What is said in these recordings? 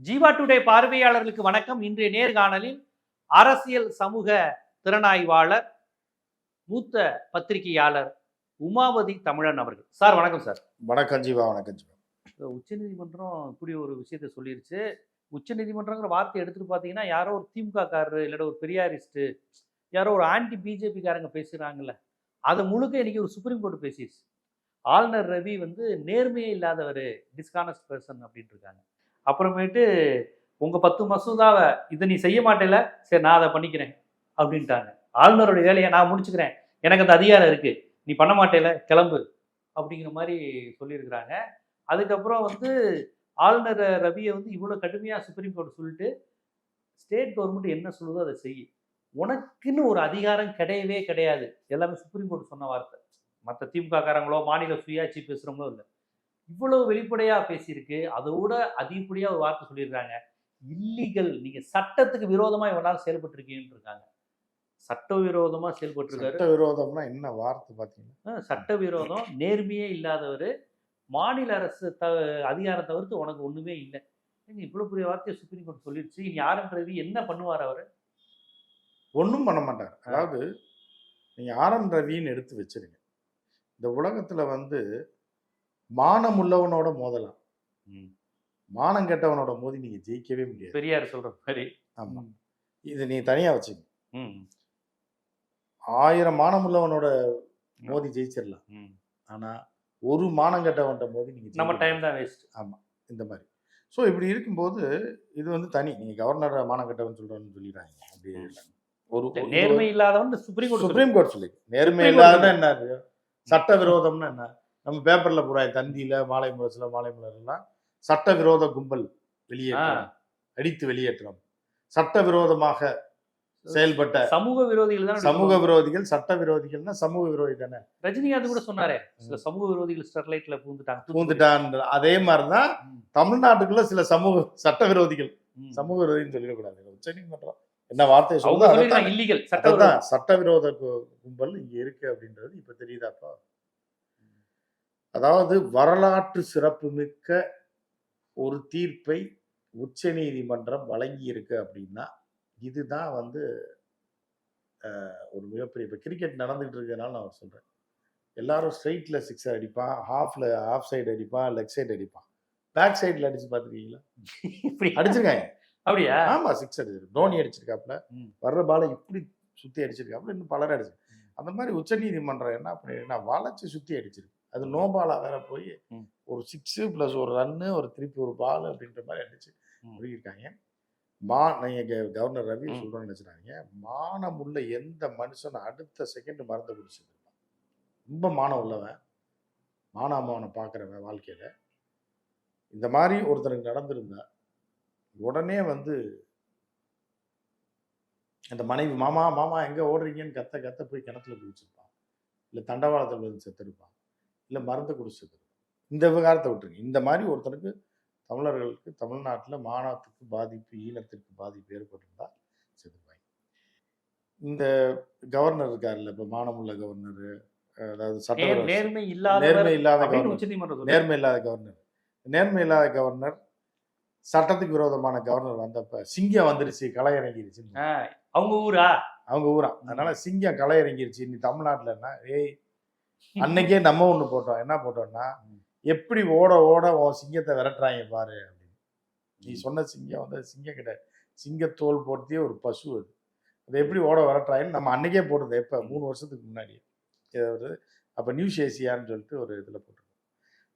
Jeeva today பார்வையாளர்களுக்கு வணக்கம். இன்றைய நேர்காணலில் அரசியல் சமூக திறனாய்வாளர் மூத்த பத்திரிகையாளர் உமாவதி தமிழன் அவர்கள். சார் வணக்கம் சார். வணக்கம் ஜீவா வணக்கம் ஜீவா. உச்சநீதிமன்றம் இப்படி ஒரு விஷயத்த சொல்லிருச்சு. உச்சநீதிமன்றங்கிற வார்த்தை எடுத்துட்டு பார்த்தீங்கன்னா யாரோ ஒரு திமுக காரரு இல்லைன்னா ஒரு பெரியாரிஸ்ட்டு யாரோ ஒரு ஆன்டி பிஜேபிக்காரங்க பேசுகிறாங்கல்ல அதை முழுக்க இன்னைக்கு ஒரு சுப்ரீம் கோர்ட் பேசிடுச்சு ஆளுநர் ரவி வந்து நேர்மையே இல்லாதவர் டிஸ்கானஸ்ட் பர்சன் அப்படின்ட்டு இருக்காங்க. அப்புறமேட்டு உங்கள் பத்து மசோதாவை இதை நீ செய்ய மாட்டேல சரி நான் அதை பண்ணிக்கிறேன் அப்படின்ட்டாங்க. ஆளுநருடைய வேலையை நான் முடிச்சுக்கிறேன். எனக்கு அந்த அதிகாரம் இருக்குது நீ பண்ண மாட்டேல கிளம்பு அப்படிங்கிற மாதிரி சொல்லியிருக்கிறாங்க. அதுக்கப்புறம் வந்து ஆளுநர் ரவியை வந்து இவ்வளோ கடுமையாக சுப்ரீம் கோர்ட் சொல்லிட்டு ஸ்டேட் கவர்மெண்ட் என்ன சொல்லுதோ அதை செய். உனக்குன்னு ஒரு அதிகாரம் கிடையவே கிடையாது. எல்லாமே சுப்ரீம் கோர்ட் சொன்ன வார்த்தை. மற்ற திமுக காரங்களோ மாநில சுயாட்சி பேசுகிறவங்களோ இல்லை. இவ்வளவு வெளிப்படையாக பேசியிருக்கு. அதோட அதிகப்படியாக ஒரு வார்த்தை சொல்லியிருக்காங்க. இல்லீகல் நீங்கள் சட்டத்துக்கு விரோதமாக இவனால் செயல்பட்டிருக்கீங்கன்னு இருக்காங்க சட்டவிரோதமாக செயல்பட்டிருக்காரு. சட்ட விரோதம்னா என்ன வார்த்தை பார்த்தீங்கன்னா? அஹ் சட்டவிரோதம் நேர்மையே இல்லாதவர் மாநில அரசு த அதிகாரம் தவிர்த்து உனக்கு ஒண்ணுமே இல்லை. நீங்க இவ்வளவு பெரிய வார்த்தையை சுப்ரீம் கோர்ட் சொல்லிடுச்சு இனி ரவி என்ன பண்ணுவார் அவர்? ஒன்றும் பண்ண மாட்டார். அதாவது நீங்கள் ஆர்என் ரவின்னு எடுத்து வச்சிருங்க. இந்த உலகத்தில் வந்து மானம் உள்ளவனோட மோதலாம் மானம் கெட்டவனோட மோதி நீங்கள் ஜெயிக்கவே முடியாது. பெரியார் சொல்ற மாதிரி. ஆமாம் இது நீ தனியாக வச்சுங்க ம், ஆயிரம் மானம் உள்ளவனோட மோதி ஜெயிச்சிடலாம். ம். ஆனால் ஒரு மானம் கெட்டவன்ட்ட மோதி நீங்கள் நம்ம டைம் தான் வேஸ்ட் இந்த மாதிரி. ஸோ இப்படி இருக்கும்போது இது வந்து தனி. நீங்கள் கவர்னர் மானம் கெட்டவன் சொல்கிறேன்னு சொல்லிடுறாங்க அப்படி. ஒரு நேர்மை இல்லாதவன் சுப்ரீம் கோர்ட் சுப்ரீம் கோர்ட் சொல்லி நேர்மை இல்லாத என்ன இருக்கு? சட்ட விரோதம்னா என்ன? நம்ம பேப்பர்ல போடுறாங்க தந்தியில மாலை முரசுல மாலை மலர்லாம் சட்ட விரோத கும்பல் வெளியேற்றம். அடித்து வெளியேற்றம். சட்ட விரோதமாக செயல்பட்ட சமூக விரோதிகள் தான் சமூக விரோதிகள் சட்ட விரோதிகள்னா சமூக விரோதி தானே? ரஜினிகாந்த் கூட சொன்னாரே சில சமூக விரோதிகள் ஸ்டெர்லைட்ல பூந்துட்டாங்க பூந்துட்டான். அதே மாதிரிதான் தமிழ்நாட்டுக்குள்ள சில சமூக சட்ட விரோதிகள். சமூக விரோதின்னு சொல்லிடக்கூடாது. உச்சநீதிமன்றம் என்ன வார்த்தை சொல்லிடுறாங்க இல்லீகல் சட்ட அதான் சட்டவிரோத கும்பல் இங்க இருக்கு அப்படின்றது இப்ப தெரியுதாப்பா? அதாவது வரலாற்று சிறப்புமிக்க ஒரு தீர்ப்பை உச்சநீதிமன்றம் வழங்கி இருக்கு அப்படின்னா இதுதான் வந்து ஒரு மிகப்பெரிய இப்போ கிரிக்கெட் நடந்துகிட்டு இருக்கிறதுனால நான் சொல்றேன். எல்லாரும் ஸ்ட்ரைட்ல சிக்ஸர் அடிப்பான் ஹாஃப்ல ஹாஃப் சைடு அடிப்பான் லெக் சைடு அடிப்பான். பேக் சைடுல அடிச்சு பார்த்துருக்கீங்களா? இப்படி அடிச்சிருக்காங்க. அப்படியா? ஆமா சிக்ஸ் அடிச்சிருக்கு தோனி அடிச்சிருக்காப்ல ம். வர்ற பாலை இப்படி சுத்தி அடிச்சிருக்காப்ல இன்னும் பலர் அடிச்சிருக்கு அந்த மாதிரி உச்சநீதிமன்றம் என்ன பண்ணிருக்குன்னா வளைச்சு சுத்தி அடிச்சிருக்கு. அது நோ பாலா வேற போய். ஒரு சிக்ஸ் பிளஸ் ஒரு ரன்னு ஒரு திருப்பி ஒரு பால் அப்படின்ற மாதிரி அடிச்சு ம். முடிக்கிருக்காங்க மா நீங்க கே- கவர்னர் ரவி ம். சொல்றோம்னு நினைச்சிட்டாங்க மானம் உள்ள எந்த மனுஷன் அடுத்த செகண்ட் மறந்து குடிச்சிருப்பான் ரொம்ப மானம் உள்ளவன் மானாம அவனை பார்க்குறவன் வாழ்க்கையில. இந்த மாதிரி ஒருத்தனுக்கு நடந்திருந்தா உடனே வந்து அந்த மனைவி மாமா மாமா எங்க ஓடுறீங்கன்னு கத்த கத்த போய் கிணத்துல குடிச்சிருப்பான் இல்லை தண்டவாளத்தில் வந்து செத்துருப்பான். இல்லை மருந்து குடிச்சு செத்துருப்பான் இந்த விவகாரத்தை விட்டுருங்க. இந்த மாதிரி ஒருத்தனுக்கு தமிழர்களுக்கு தமிழ்நாட்டில் மானத்துக்கு பாதிப்பு ஈனத்திற்கு பாதிப்பு ஏற்பட்டிருந்தா செத்துருப்பாங்க இந்த கவர்னர் இருக்காருல்ல இப்போ மானமுள்ள கவர்னர் அதாவது சட்ட நேர்மை இல்லாதவர் நேர்மை இல்லாத கவர்னர். நேர்மை இல்லாத கவர்னர். நேர்மை இல்லாத கவர்னர் சட்டத்துக்கு விரோதமான கவர்னர் வந்தப்ப சிங்கம் வந்துருச்சு களை இறங்கிருச்சு அவங்க ஊரா? அவங்க ஊரா. அதனால சிங்கம் களை இறங்கிருச்சு. தமிழ்நாட்டுல என்ன? ஏய் அன்னைக்கே நம்ம ஒண்ணு போட்டோம். என்ன போட்டோம்னா எப்படி ஓட ஓட உன் சிங்கத்தை விரட்டுறாங்க பாரு அப்படின்னு. நீ சொன்ன சிங்கம் வந்து சிங்கம் கிடையாது சிங்கத்தோல் போர்த்திய ஒரு பசு அது. அதை எப்படி ஓட விரட்டுறாங்கன்னு நம்ம அன்னைக்கே போட்டது எப்ப மூணு வருஷத்துக்கு முன்னாடி ஒரு அப்ப நியூஸ் ஏசியான்னு சொல்லிட்டு ஒரு இதுல போட்டிருக்கோம்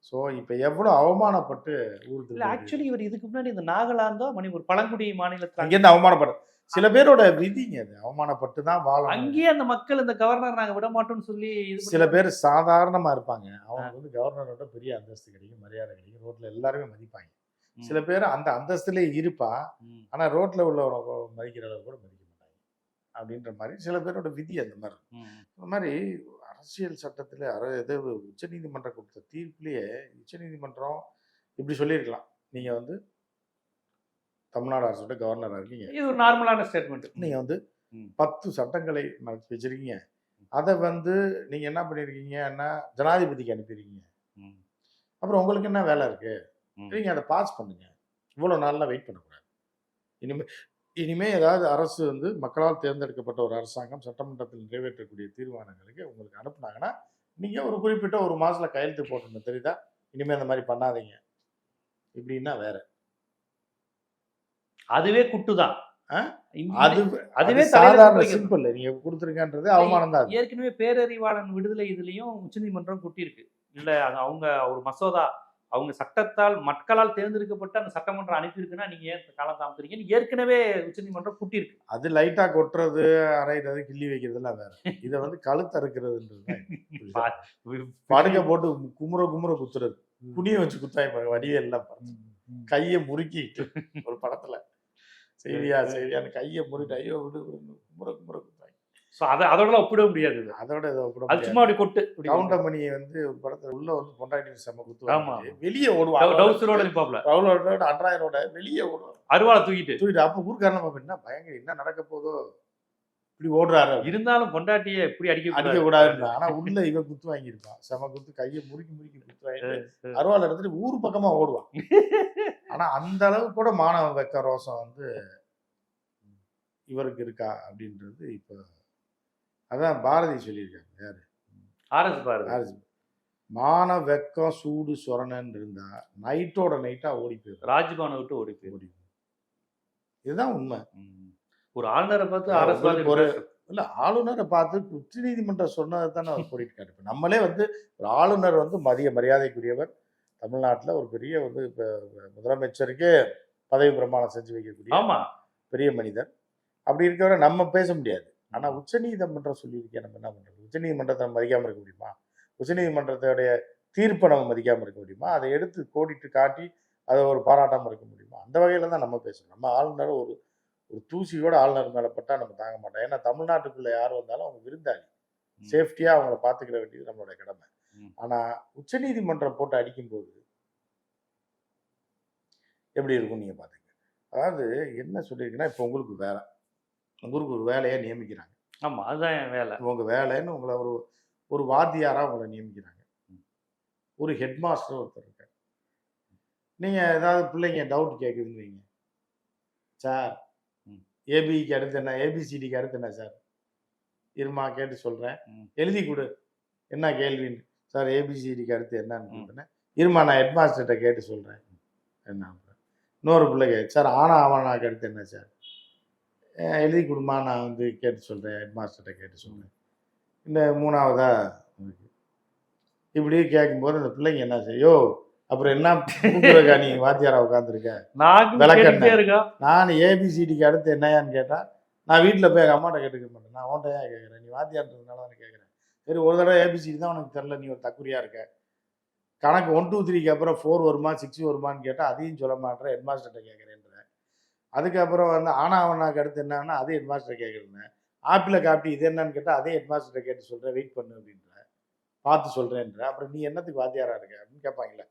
ஸோ இப்ப எவ்வளவு அவமானப்பட்டு ஊர் இல்ல திரும்ப ஆக்சுவலி இவர் இதுக்கு முன்னாடி இந்த நாகாலாந்தோ மணிப்பூர் பழங்குடி மாநிலத்துல அங்கேருந்து அவமானப்பட்டு சில பேரோட விதிங்க அது. அவமானப்பட்டு தான் வாழணும். அங்கேயே அந்த மக்கள் இந்த கவர்னர் நாங்க விட மாட்டோம்னு சொல்லி இது சில பேர் சாதாரணமா இருப்பாங்க. அவங்களுக்கு வந்து கவர்னரோட பெரிய அந்தஸ்து கிடைக்கும் மரியாதை கிடைக்கும். ரோட்ல எல்லாருமே மதிப்பாங்க. சில பேர் அந்த அந்தஸ்துலே இருப்பான் ம். ஆனா ரோட்ல உள்ளவங்க மதிக்கிற அளவு கூட மதிக்க மாட்டாங்க. அப்படின்ற மாதிரி சில பேரோட விதி அந்த மாதிரி. அந்த மாதிரி அரசியல் சட்டத்துல அர இது உச்சநீதிமன்றம் கொடுத்த தீர்ப்புலயே உச்சநீதிமன்றம் இப்படி சொல்லியிருக்கலாம். நீங்க வந்து தமிழ்நாடு அரசோட கவர்னரா இருக்கீங்க. இது ஒரு நார்மலான ஸ்டேட்மெண்ட் நீங்க வந்து. பத்து சட்டங்களை மறைச்சு வச்சிருக்கீங்க. அதை வந்து நீங்க என்ன பண்ணிருக்கீங்கன்னா ஜனாதிபதிக்கு அனுப்பிடுறீங்க அப்புறம் உங்களுக்கு என்ன வேலை இருக்கு? நீங்க அதை பாஸ் பண்ணுங்க. இவ்வளோ நாள்லாம் வெயிட் பண்ணக்கூடாது. இனிமே இனிமே ஏதாவது அரசு வந்து மக்களால் தேர்ந்தெடுக்கப்பட்ட ஒரு அரசாங்கம் சட்டமன்றத்தில் நிறைவேற்றக்கூடிய தீர்மானங்களுக்கு உங்களுக்கு அனுப்புனாங்கன்னா நீங்கள் ஒரு குறிப்பிட்ட ஒரு மாசத்துல கையெழுத்து போட்டணும் தெரியுதா? இனிமே அந்த மாதிரி பண்ணாதீங்க. இப்படின்னா வேற. அதுவே குட்டுதான். அது அதுவே சாதாரண சிம்பிள் நீங்க கொடுத்துருக்கன்றது அவமானம் தான். ஏற்கனவே பேரறிவாளன் விடுதலை இதுலயும் உச்சநீதிமன்றம் குட்டியிருக்கு. இல்ல அது அவங்க ஒரு மசோதா அவங்க சட்டத்தால் மக்களால் தேர்ந்தெடுக்கப்பட்ட அந்த சட்டமன்றம் அனுப்பியிருக்குன்னா நீங்க ஏன் காலம் தாமத்துறீங்கன்னு ஏற்கனவே உச்சநீதிமன்றம் குட்டியிருக்கு. அது லைட்டா கொட்டுறது அரைகிறது கிள்ளி வைக்கிறதுலாம் வேற. இதை வந்து கழுத்து அறுக்கிறதுன்றது தான் புரியுதா? படுக்க போட்டு குமுற குமுற குத்துறது. குனிய வச்சு குத்தாய் வடிவேல்லாம் பாருங்க கையை முறுக்கிட்டு ஒரு படத்துல. செய்தியா செய்தியான்னு கையை முறுக்கிட்டு ஐயோ விடு குமுற குமுற ஸோ அதை அதோட ஒப்பிட முடியாது. அதோட கூட அது சும்மா அப்படி கொட்டு கவுண்டமணி வந்து ஒரு படத்துல உள்ள வந்து பொண்டாட்டி செம்ம ஆமா. குத்துவாங்க வெளியே டவு- ஓடுவாங்க டவுசரோட நிப்பாப்ல. ரவுலோட அன்றாயரோட வெளியே ஓடுவாங்க அருவாளை தூக்கிட்டு. தூக்கிட்டு அப்ப ஊருக்காரன் பார்ப்பேன், என்ன பயங்கர என்ன நடக்க போதோ? இப்படி ஓடுறாரு. இருந்தாலும் பொண்டாட்டியை இப்படி அடிக்க அடிக்க கூடாதுன்னா ஆனா உள்ள இவன் குத்து வாங்கியிருப்பான் செம குத்து கையை முறுக்கி முறுக்கி குத்து வாங்கிட்டு அருவாள் எடுத்துட்டு ஊர் பக்கமா ஓடுவான் ஆனா அந்த அளவுக்கு கூட மாணவ வெக்க ரோசம் வந்து இவருக்கு இருக்கா? அப்படின்றது இப்போ அதான் பாரதி சொல்லியிருக்காங்க யாரு? R S Bharathi. மான வெக்கம் சூடு சொரணன்னு இருந்தா நைட்டோட நைட்டா ஓடி போயிடும். ராஜ்பவனை விட்டு ஓடி போயிரு ஓடி. இதுதான் உண்மை. ஒரு ஆளுநரை பார்த்து ஆர்எஸ் ஒரு- இல்ல ஆளுநரை பார்த்து உச்ச நீதிமன்றம் சொன்னதை தானே அவர் போட்டிருக்காரு இப்ப நம்மளே வந்து ஒரு ஆளுநர் வந்து மதிய மரியாதைக்குரியவர். தமிழ்நாட்டுல ஒரு பெரிய வந்து இப்ப முதலமைச்சருக்கே பதவி பிரமாணம் செஞ்சு வைக்கக்கூடிய ஆமா. பெரிய மனிதர். அப்படி இருக்கவரை நம்ம பேச முடியாது. ஆனா உச்ச நீதிமன்றம் சொல்லியிருக்கேன் நம்ம என்ன பண்றது? உச்ச நீதிமன்றத்தை நம்ம மதிக்காம இருக்க முடியுமா? உச்ச நீதிமன்றத்தோடைய தீர்ப்பை நம்ம மதிக்காம இருக்க முடியுமா? அதை எடுத்து கோடிட்டு காட்டி அதை ஒரு பாராட்டாம இருக்க முடியுமா? அந்த வகையில தான் நம்ம பேசணும் நம்ம ஆளுநர் ஒரு ஒரு தூசியோட ஆளுநர் மேல பட்டா நம்ம தாங்க மாட்டோம். ஏன்னா தமிழ்நாட்டுக்குள்ள யார் வந்தாலும் அவங்க விருந்தாளி. ம். சேஃப்டியா அவங்கள பாத்துக்கிற வேண்டியது நம்மளோட கடமை. ம். ஆனா உச்சநீதிமன்றம் போட்டு அடிக்கும்போது எப்படி இருக்கும் நீங்க பாத்துங்க? அதாவது என்ன சொல்லியிருக்குன்னா இப்போ உங்களுக்கு வேலை உங்களுக்கு ஒரு வேலையை நியமிக்கிறாங்க. ஆமா அதுதான் என் வேலை. உங்க வேலைன்னு உங்களை ஒரு ஒரு வாத்தியாரா உங்களை நியமிக்கிறாங்க. ஒரு ஹெட் மாஸ்டர் ஒருத்தர் இருக்கார். நீங்க ஏதாவது பிள்ளைங்க டவுட் கேட்குதுன்னு வைங்க. சார். ஏபிக்கு அடுத்து என்ன ஏபிசிடிக்கு அடுத்து என்ன சார்? இருமா கேட்டு சொல்றேன். ம். எழுதி கொடு. என்ன கேள்வின்னு? சார் ஏபிசிடிக்கு அடுத்து என்னன்னு. கொடுத்தேன் இருமா நான் ஹெட் மாஸ்டர்கிட்ட கேட்டு சொல்றேன். என்ன. இன்னொரு பிள்ளை கேட்டு சார் ஆனா ஆவணாக்கு அடுத்து என்ன சார்? எழுதி கொடுமா நான் வந்து கேட்டு சொல்றேன் ஹெட் மாஸ்டர்கிட்ட கேட்டு சொல்றேன். இந்த மூணாவதா? இருக்கு. இப்படி கேட்கும்போது அந்த பிள்ளைங்க என்ன செய்யோ அப்புறம் என்ன கூப்பிடுறக்கா நீ வாத்தியாரா உட்காந்துருக்க நான் ஏபிசிடிக்கு அடுத்து என்னையான்னு கேட்டா நான் வீட்டில் போய் எங்கள் அம்மாட்ட கேட்டுக்க மாட்டேன். நான் உன்ட்ட ஏன் கேட்குறேன் நீ வாத்தியார்ன்றதுனால தானே கேட்குறேன் சரி ஒரு தடவை ஏபிசிடி தான் உனக்கு தெரில நீ ஒரு தக்குரியா இருக்க. கணக்கு ஒன் டூ த்ரீக்கு அப்புறம் ஃபோர் வருமா சிக்ஸ் வருமான்னு கேட்டால் அதையும் சொல்ல மாட்டேன் ஹெட் மாஸ்டர்கிட்ட கேட்குறேன்ற அதுக்கப்புறம் வந்து ஆனா அவனாக்கு அடுத்து என்னன்னா அதே ஹெட்மாஸ்டர் கேட்குறேன் ஆப்பிளை காப்பி இது என்னன்னு கேட்டால் அதே ஹெட்மாஸ்டரை கேட்டு சொல்கிறேன் வெயிட் பண்ணு அப்படின்ற. பார்த்து சொல்கிறேன்ற அப்புறம் நீ என்னத்துக்கு வாத்தியாராக இருக்க அப்படின்னு கேட்பாங்களே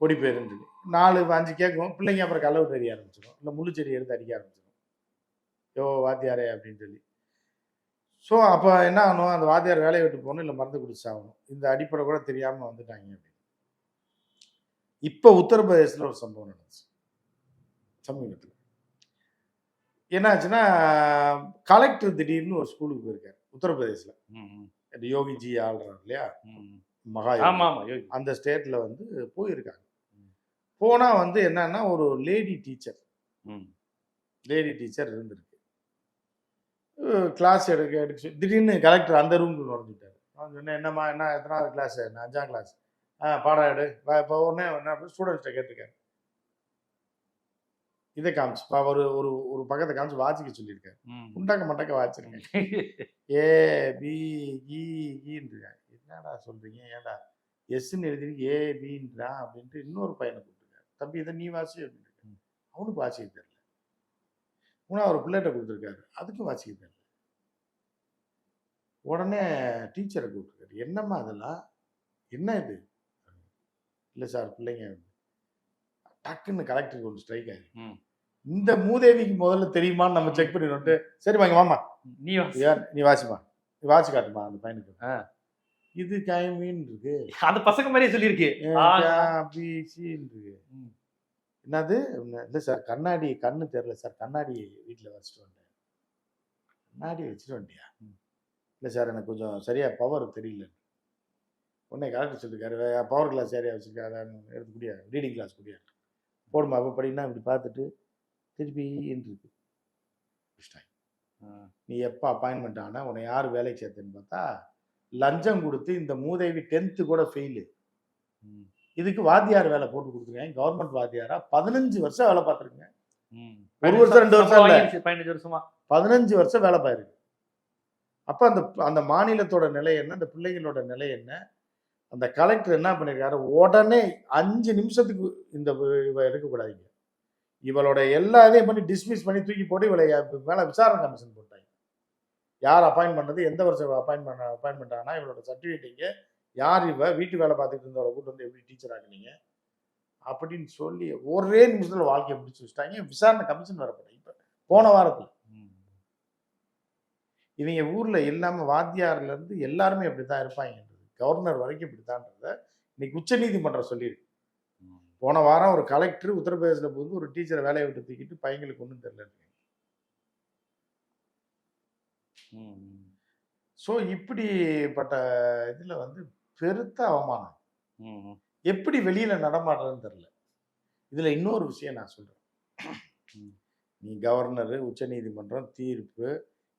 ஓடி போயிருந்துட்டு நாலு அஞ்சு கேட்கும். பிள்ளைங்க அப்புறம் கலவு தெரிய ஆரம்பிச்சிடும் இல்லை முள்ளுச்செடி எடுத்து அடிக்க ஆரம்பிச்சிடும் யோ வாத்தியாரே அப்படின்னு சொல்லி. ஸோ அப்போ என்ன ஆகணும்? அந்த வாத்தியார் வேலையை விட்டு போகணும் இல்லை மருந்து குடிச்சாகணும் இந்த அடிப்படை கூட தெரியாமல் வந்துட்டாங்க அப்படின்னு. இப்போ உத்தரப்பிரதேசத்தில் ஒரு சம்பவம் நடந்துச்சு. சமீபத்தில். என்னாச்சுன்னா கலெக்டர் திடீர்னு ஒரு ஸ்கூலுக்கு போயிருக்காரு உத்தரப்பிரதேசில் யோகிஜி ஆள்றார் இல்லையா? ம். மகா ஆமா ஆமா யோகி. அந்த ஸ்டேட்ல வந்து போயிருக்காங்க. போனா வந்து என்னன்னா ஒரு லேடி டீச்சர் ம். லேடி டீச்சர் இருந்திருக்கு. கிளாஸ் எடுக்க எடுக்க திடீர்னு கலெக்டர் அந்த ரூம்க்கு நுழைஞ்சிட்டாரு. சொன்னேன் என்னம்மா என்ன எத்தனாவது கிளாஸ் நான் அஞ்சாம் கிளாஸ் ஆ பாடம் எடு. இப்போ உடனே என்ன ஸ்டூடெண்ட்ஸ்கிட்ட கேட்டிருக்காரு இதை காமிச்சு. ஒரு ஒரு ஒரு பக்கத்தை காமிச்சு வாசிக்க சொல்லியிருக்காரு. உண்டாக்க மட்டக்க வாசிருக்கேன் ஏ பி இ என்னடா சொல்றீங்க? ஏன்டா? எஸ்ன்னு எழுதிருக்கு ஏ பின்றான் அப்படின்ட்டு இன்னொரு பையனை கூப்பிட்டுருக்காரு. தம்பி இதை நீ வாசி அப்படின்னு அவனுக்கு வாசிக்க தெரியல. மூணாவது ஒரு பிள்ளைகிட்ட கொடுத்துருக்காரு. அதுக்கும் வாசிக்க தெரியல. உடனே டீச்சரை கூப்பிட்டுருக்காரு. என்னம்மா அதெல்லாம் என்ன இது? இல்லை சார் பிள்ளைங்க டக்குன்னு கலெக்டருக்கு ஒன்று ஸ்ட்ரைக் ஆகுது ம். இந்த மூதேவிக்கு முதல்ல தெரியுமான்னு நம்ம செக் பண்ணிட்டு சரி வாங்க மாமா நீ. யார் நீ வாசிமா நீ வாசி காட்டுமா அந்த பையனுக்கு. இது கைமீன் இருக்கு. அந்த பசங்க மாதிரியே சொல்லியிருக்கு. இருக்கு. என்னது? இல்லை சார் கண்ணாடி கண்ணு தெரில சார். கண்ணாடி வீட்டில் வச்சுட்டு வந்துட்டேன் கண்ணாடி வச்சுட்டு வந்துட்டியா இல்லை சார் எனக்கு கொஞ்சம் சரியாக பவர் தெரியல. உடனே கலெக்டர் சொல்லியிருக்காரு பவர் கிளாஸ் சரியாக வச்சுருக்கா அதை எடுத்து குடியா ரீடிங் கிளாஸ் குடியா. போடுமா அப்போ படினா இப்படி பார்த்துட்டு திருப்பி இருக்கு. நீ எப்போ அப்பாயின்மெண்ட் ஆனா உன்னை யார் வேலைக்கு சேர்த்துன்னு பார்த்தா லஞ்சம் கொடுத்து இந்த மூதேவி டென்த்து கூட ஃபெயிலு. இதுக்கு வாத்தியார் வேலை போட்டு கொடுத்துருக்காங்க. கவர்மெண்ட் வாத்தியாரா? பதினஞ்சு வருஷம் வேலை பார்த்துருக்கேன். ஒரு வருஷம், ரெண்டு வருஷம் பதினஞ்சு வருஷமா? பதினஞ்சு வருஷம் வேலை பாயிருக்கு அப்போ அந்த அந்த மாநிலத்தோட நிலை என்ன? அந்த பிள்ளைங்களோட நிலை என்ன? அந்த கலெக்டர் என்ன பண்ணியிருக்காரு உடனே அஞ்சு நிமிஷத்துக்கு இந்த எடுக்கக்கூடாதுங்க. இவளோட எல்லா இதையும் பண்ணி டிஸ்மிஸ் பண்ணி தூக்கி போட்டு இவளை மேல விசாரணை கமிஷன் போட்டாங்க. யார் அப்பாயின்ட் பண்ணது எந்த வருஷம் அப்பாயின்ட் பண்ண அப்பாயின்மெண்ட் ஆனா இவளோட சர்டிஃபிகேட்டிங்க யார் இவ வீட்டு வேலை பார்த்துட்டு இருந்தவரை கூட்டு வந்து எப்படி டீச்சர் ஆக்குனீங்க? அப்படின்னு சொல்லி ஒரே நிமிஷத்துல வாழ்க்கையை பிடிச்சி வச்சுட்டாங்க. விசாரணை கமிஷன் வரப்படும் இப்ப போன வாரத்துல. இவங்க ஊர்ல இல்லாம வாத்தியார்ல இருந்து எல்லாருமே அப்படித்தான் இருப்பாங்கன்றது. கவர்னர் வரைக்கும் இப்படித்தான்றத இன்னைக்கு உச்ச நீதிமன்றம் சொல்லியிருக்கு. போன வாரம் ஒரு கலெக்டர் உத்தரப்பிரதேசல வந்து ஒரு டீச்சரை வேலையை விட்டு தூக்கிட்டு பையங்களுக்கு ஒன்றும் தெரியல ம். ஸோ இப்படிப்பட்ட இதுல வந்து பெருத்த அவமானம். எப்படி வெளியில நடமாடுறதுன்னு தெரியல இதுல இன்னொரு விஷயம் நான் சொல்றேன் ம். நீ கவர்னர் உச்சநீதிமன்றம் தீர்ப்பு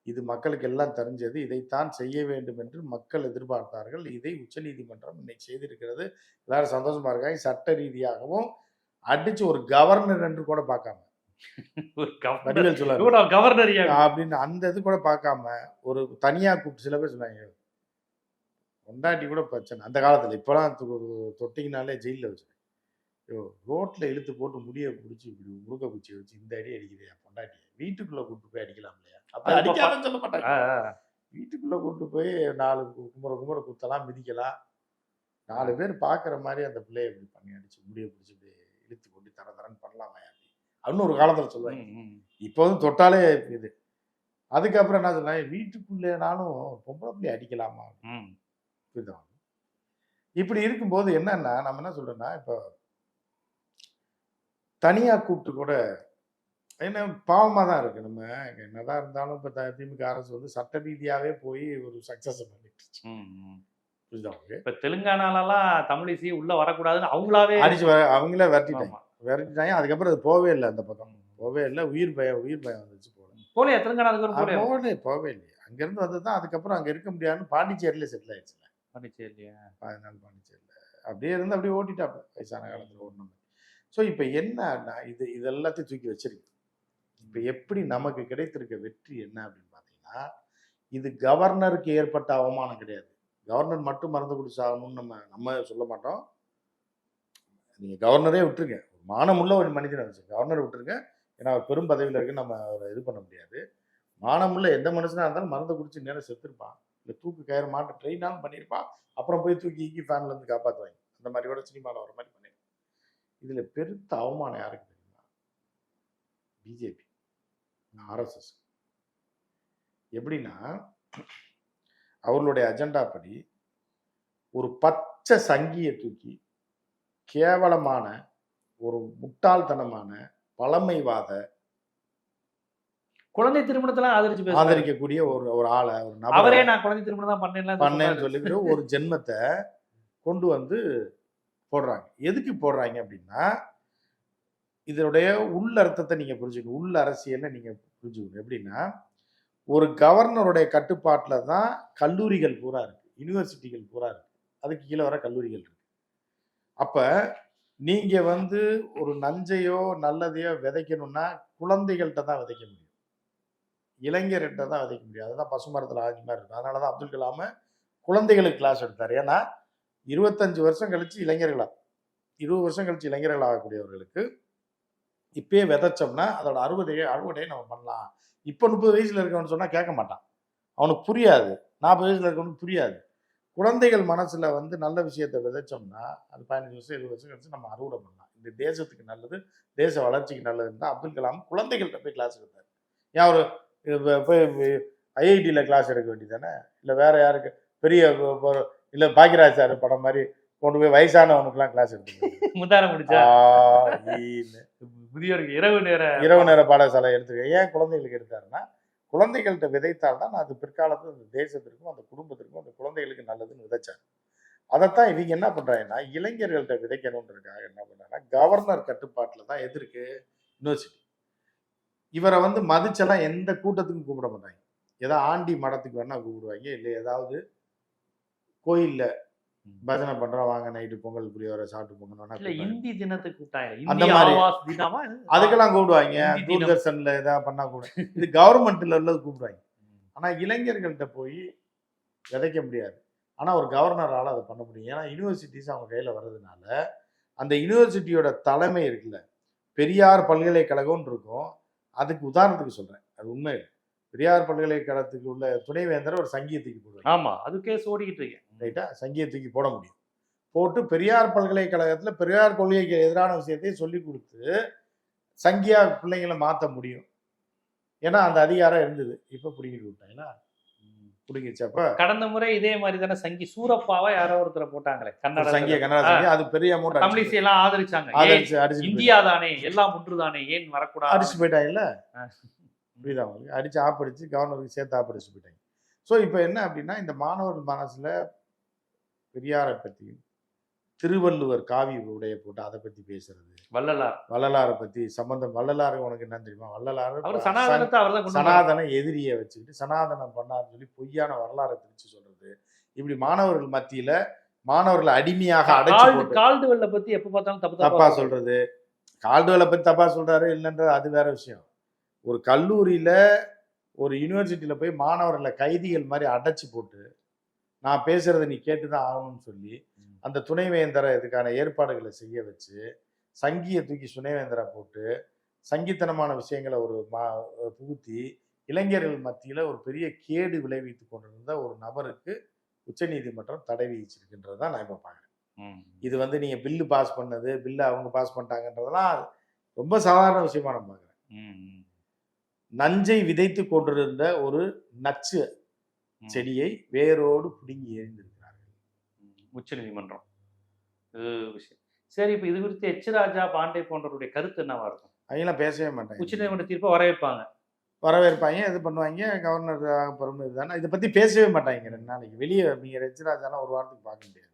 இது மக்களுக்கு எல்லாம் தெரிஞ்சது. இதைத்தான் செய்ய வேண்டும் என்று மக்கள் எதிர்பார்த்தார்கள். இதை உச்சநீதிமன்றம் இன்னைக்கு செய்திருக்கிறது. எல்லாரும் சந்தோஷமா இருக்காங்க. சட்ட ரீதியாகவும் அடிச்சு ஒரு கவர்னர் என்று கூட பார்க்காம. கவர்னர் அப்படின்னு அந்த இது கூட பார்க்காம ஒரு தனியா கூப்பிட்டு சில பேர் சொன்னாங்க பொண்டாட்டி கூட பிரச்சனை. அந்த காலத்துல இப்பெல்லாம் தொ- தொட்டிங்கனாலே ஜெயிலில் வச்சு ரோட்ல இழுத்து போட்டு முடிய பிடிச்சி இப்படி முருக குச்சி வச்சு இந்த அடி அடிக்குதே பொண்டாட்டியை? வீட்டுக்குள்ள கூப்பிட்டு போய் அடிக்கலாம் இல்லையா? அப்ப அது அடிக்காமன்னு சொல்ல மாட்டாங்க. வீட்டுக்குள்ள கூப்பிட்டு போய் நாலு கு- குமுற குமுற குத்தலாம் மிதிக்கலாம். நாலு பேர் பார்க்குற மாதிரி அந்த பிள்ளைய இப்படி பண்ணி அடிச்சு முடிய பிடிச்சி இப்படி இழுத்து கொண்டு தர தரன்னு பண்ணலாமா அப்படி. அப்படின்னு ஒரு காலத்துல சொல்லுவாங்க. இப்போ வந்து தொட்டாலே இது. அதுக்கப்புறம் என்ன சொன்னாங்க? வீட்டுக்குள்ளேனாலும் பொம்பளை பிள்ளை அடிக்கலாமா? ம். புரியுதா? இப்படி இருக்கும்போது என்னன்னா நம்ம என்ன சொல்றோம்னா இப்போ தனியா கூப்பிட்டு கூட என்ன பாவமா தான் இருக்கு. நம்ம என்னதான் இருந்தாலும் இப்போ திமுக அரசு வந்து சட்ட ரீதியாவே போய் ஒரு சக்சஸ் பண்ணிட்டு ம், ம். புரியுதா உங்களுக்கு? இப்ப தெலுங்கானாலலாம் தமிழிசை உள்ள வரக்கூடாதுன்னு அவங்களாவே அடிச்சு அவங்களே விரட்டிட்டாங்க. விரட்டிட்டாங்க. அதுக்கப்புறம் அது போவே இல்லை அந்த பக்கம். போவே இல்லை. உயிர் பயம் உயிர் பயம் வந்துச்சு போல. போலையா தெலுங்கானாவுக்கு போலையா போகவே போவே இல்லையே. அங்கிருந்து வந்து தான் அதுக்கப்புறம் அங்க இருக்க முடியாதுன்னு பாண்டிச்சேரியில செட்டில் ஆயிடுச்சுல. பண்ணிச்சே இல்லையா பதினாலு பாண்டிச்சேரியில். அப்படியே இருந்து அப்படியே ஓட்டிட்டாப்ல. வயசான காலத்துல ஓடணும் ஸோ இப்போ என்னன்னா இது இது எல்லாத்தையும் தூக்கி வச்சிருக்கு இப்போ எப்படி நமக்கு கிடைத்திருக்க வெற்றி என்ன அப்படின்னு பார்த்தீங்கன்னா இது கவர்னருக்கு ஏற்பட்ட அவமானம் கிடையாது. கவர்னர் மட்டும் மறந்து குடிச்சாகணும்னு நம்ம நம்ம சொல்ல மாட்டோம். நீங்கள் கவர்னரே விட்டுருங்க. ஒரு மானமுள்ள ஒரு மனிதனை வச்சு கவர்னர் விட்டுருங்க. ஏன்னா அவர் பெரும் பதவியில் இருக்கு. நம்ம அவரை இது பண்ண முடியாது. மானமுள்ள எந்த மனுஷனாக இருந்தாலும் மருந்து குடிச்சு நேரம் செத்துருப்பான். இல்லை தூக்கு கயிறு மாட்டு ட்ரெயினாலும் பண்ணியிருப்பான் அப்புறம் போய் தூக்கி ஈக்கி ஃபேன்லேருந்து காப்பாற்றுவாங்க அந்த மாதிரி கூட சினிமாவில் வர மாதிரி பண்ணிருப்பான். இதில் பெருத்த அவமானம் யாருக்கு தெரியுமா? BJP RSS. எப்படின்னா அவர்களுடைய அஜெண்டா படி ஒரு பச்சை சங்கியை தூக்கி கேவலமான ஒரு முட்டாள்தனமான பழமைவாத குழந்தை திருமணத்தெல்லாம் ஆதரிச்சு ஆதரிக்கக்கூடிய ஒரு ஒரு ஆளை ஒரு அவரே நபரை நான் குழந்தை திருமணம் தான் பண்ணேன்ல பண்ணேன்னு சொல்லிட்டு ஒரு ஜென்மத்தை கொண்டு வந்து போடுறாங்க. எதுக்கு போடுறாங்க அப்படின்னா இதனுடைய உள்ள அர்த்தத்தை நீங்கள் புரிஞ்சுக்கணும். உள்ள அரசியலை நீங்கள் புரிஞ்சுக்கணும். எப்படின்னா ஒரு கவர்னருடைய கட்டுப்பாட்டில் தான் கல்லூரிகள் பூரா இருக்குது யூனிவர்சிட்டிகள் பூரா இருக்குது அதுக்கு கீழே வர கல்லூரிகள் இருக்குது அப்போ நீங்கள் வந்து ஒரு நஞ்சையோ நல்லதையோ விதைக்கணும்னா குழந்தைகள்கிட்ட தான் விதைக்க முடியும். இளைஞர்கிட்ட தான் விதைக்க முடியும். அதுதான் பசுமரத்தில் ஆதி மாதிரி இருக்கும். அதனால தான் அப்துல் கலாம குழந்தைகளுக்கு கிளாஸ் எடுத்தார். ஏன்னா இருபத்தஞ்சு வருஷம் கழிச்சு இளைஞர்களாக இருபது வருஷம் கழிச்சு இளைஞர்கள் ஆகக்கூடியவர்களுக்கு இப்பயே விதைச்சோம்னா அதோட அறுபதையே அறுவடையை நம்ம பண்ணலாம். இப்போ முப்பது வயசுல இருக்கவனு சொன்னால் கேட்க மாட்டான். அவனுக்கு புரியாது. நாற்பது வயசுல இருக்கவனுக்கு புரியாது. குழந்தைகள் மனசில் வந்து நல்ல விஷயத்தை விதைச்சோம்னா அது பதினஞ்சு வருஷம் இருபது வருஷம் கழிச்சு நம்ம அறுவடை பண்ணலாம். இந்த தேசத்துக்கு நல்லது தேச வளர்ச்சிக்கு நல்லதுன்னு தான் அப்துல் கலாம் குழந்தைகள்கிட்ட போய் கிளாஸ் எடுத்தார். ஏன் ஒரு போய் ஐஐடியில் கிளாஸ் எடுக்க வேண்டியதானே இல்லை வேற யாருக்கு பெரிய இல்லை பாக்யராஜ் சார் படம் மாதிரி கொண்டு போய் வயசானவனுக்குலாம் கிளாஸ் எடுத்து முந்தான முடிச்சா. முதியோருக்கு இரவு நேர இரவு நேர பாடசாலை எடுத்துக்க ஏன் குழந்தைகளுக்கு எடுத்தாருன்னா குழந்தைகள்கிட்ட விதைத்தால் தான் அது பிற்காலத்தில் அந்த தேசத்திற்கும் அந்த குடும்பத்திற்கும் அந்த குழந்தைகளுக்கு நல்லதுன்னு விதைச்சாங்க. அதைத்தான் இவங்க என்ன பண்றாங்கன்னா இளைஞர்கள்ட்ட விதைக்கணுன்றதுக்காக என்ன பண்றாங்கன்னா கவர்னர் கட்டுப்பாட்டில் தான் எது இருக்கு யூனிவர்சிட்டி இவரை வந்து மதிச்செல்லாம் எந்த கூட்டத்துக்கும் கூப்பிட மாட்டாங்க. ஏதோ ஆண்டி மடத்துக்கு வேணா கூப்பிடுவாங்க இல்லை ஏதாவது கோயில்ல பஜனை பண்றோம் வாங்க நைட்டு பொங்கல் புளியோரை சாப்பிட்டு கூப்பிடுவாங்க. இந்தி தினத்துக்கு கூப்பிட்டாங்க. அந்த மாதிரி. அதுக்கெல்லாம் கூப்பிடுவாங்க. தூர்தர்ஷன்ல ஏதாவது பண்ணா கூட. இது கவர்மெண்ட்ல உள்ளது கூப்பிடுவாங்க. ஆனா இளைஞர்கள்ட்ட போய் விதைக்க முடியாது. ஆனா ஒரு கவர்னரால அதை பண்ண முடியும். ஏன்னா யூனிவர்சிட்டிஸ் அவங்க கையில வர்றதுனால அந்த யூனிவர்சிட்டியோட தலைமை இருக்குல்ல. பெரியார் பல்கலைக்கழகம்னு இருக்கும். அதுக்கு உதாரணத்துக்கு சொல்றேன். அது உண்மை பெரியார் பல்கலைக்கழகத்துக்கு உள்ள துணைவேந்தர் ஒரு சங்கீதத்துக்கு போடுவாங்க ஆமா அது கேஸ் ஓடிக்கிட்டு இருக்கு ரைட்டா? சங்கீதத்துக்கு போட முடியும். போட்டு பெரியார் பல்கலைக்கழகத்துல பெரியார் கொள்கைக்கு எதிரான விஷயத்தை சொல்லி கொடுத்து சங்கியா பிள்ளைங்களை மாத்த முடியும். ஏன்னா அந்த அதிகாரம் இருந்தது. இப்ப பிடிங்கிட்டு விட்டாங்களா? பிடிங்கிச்சு அப்ப கடந்த முறை இதே மாதிரி தானே சங்கி சூரப்பாவா யாரோ ஒருத்தரை போட்டாங்களே கன்னட சங்கிய கன்னட சங்கியா அது பெரிய அமௌண்ட் தமிழிசை எல்லாம் ஆதரிச்சாங்க. ஏன் ஆதரிச்சு அடிச்சு இந்தியா தானே எல்லாம் ஒன்றுதானே ஏன் வரக்கூடாது அடிச்சு போயிட்டாங்கல்ல. புரியுதா உங்களுக்கு? அடிச்சு ஆப்படிச்சு கவர்னருக்கு சேர்த்து ஆப்படிச்சு போயிட்டாங்க. ஸோ இப்போ என்ன அப்படின்னா இந்த மாணவர் மனசுல பெரியாரை பற்றியும் திருவள்ளுவர் காவி உடைய போட்டு அதை பத்தி பேசுறது. வள்ளலார். வள்ளலாரை பத்தி சம்பந்தம் வள்ளலாறு உனக்கு என்ன தெரியுமா? வள்ளலாறு. சனாதன எதிரியை வச்சுக்கிட்டு சனாதனம் பண்ணாருன்னு சொல்லி பொய்யான வரலாறை திரிச்சு சொல்றது. இப்படி மாணவர்கள் மத்தியில மாணவர்களை அடிமையாக அடைச்சு கால்டுவெல்ல பத்தி எப்ப பார்த்தாலும் தப்பு தப்பா சொல்றது. கால்டுவெலை பத்தி தப்பா சொல்றாரு இல்லைன்றது அது வேற விஷயம். ஒரு கல்லூரியில ஒரு யூனிவர்சிட்டியில போய் மாணவர்களை கைதிகள் மாதிரி அடைச்சு போட்டு நான் பேசுறதை நீ கேட்டுதான் ஆகணும்னு சொல்லி அந்த துணைவேந்தரை இதுக்கான ஏற்பாடுகளை செய்ய வச்சு சங்கியை தூக்கி துணைவேந்தரை போட்டு சங்கித்தனமான விஷயங்களை ஒரு மா புகுத்தி இளைஞர்கள் மத்தியில ஒரு பெரிய கேடு விளைவித்து கொண்டிருந்த ஒரு நபருக்கு உச்சநீதிமன்றம் தடை விதிச்சிருக்குன்றது தான் நான் இப்போ பார்க்குறேன். இது வந்து நீங்க பில்லு பாஸ் பண்ணது பில்லு அவங்க பாஸ் பண்ணிட்டாங்கன்றதெல்லாம் ரொம்ப சாதாரண விஷயமா நான் பார்க்குறேன். நஞ்சை விதைத்து கொண்டிருந்த ஒரு நச்சு. செடியை வேரோடு பிடுங்கி எறிந்திருக்கிறார்கள். உச்ச நீதிமன்றம் இது விஷயம். சரி இப்ப இது குறித்து எச் ராஜா பாண்டே போன்றவருடைய கருத்து என்னவா இருக்கும்? அவங்களாம் பேசவே மாட்டாங்க. உச்ச நீதிமன்ற தீர்ப்பை வரவேற்பாங்க. வரவேற்பாங்க இது பண்ணுவாங்க கவர்னர் பெருமை இதுதானே. இதை பத்தி பேசவே மாட்டாங்க ரெண்டு நாளைக்கு. வெளியே நீங்க ரெஜிராஜாலாம் ஒரு வாரத்துக்கு பார்க்க முடியாது.